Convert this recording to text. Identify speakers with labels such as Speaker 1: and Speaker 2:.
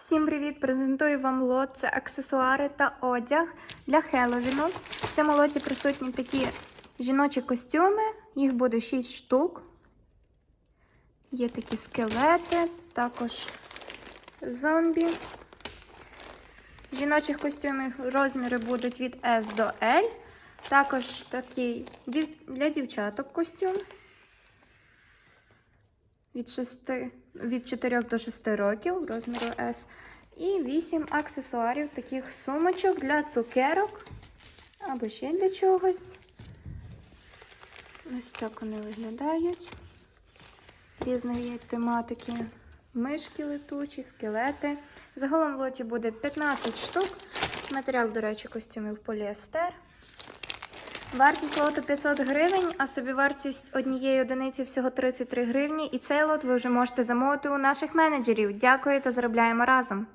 Speaker 1: Всім привіт! Презентую вам лот. Це аксесуари та одяг для Хеллоуіну. В цьому лоті присутні такі жіночі костюми. Їх буде 6 штук. Є такі скелети, також зомбі. Жіночих костюмів розміри будуть від S до L. Також такий для дівчаток костюм від 6, від 4 до 6 років розміру S. І 8 аксесуарів, таких сумочок для цукерок або ще для чогось. Ось так вони виглядають. Різної тематики. Мишки летучі, скелети. Загалом в лоті буде 15 штук. Матеріал, до речі, костюмів поліестер. Вартість лоту 500 гривень, а собівартість однієї одиниці всього 33 гривні. І цей лот ви вже можете замовити у наших менеджерів. Дякую та заробляємо разом.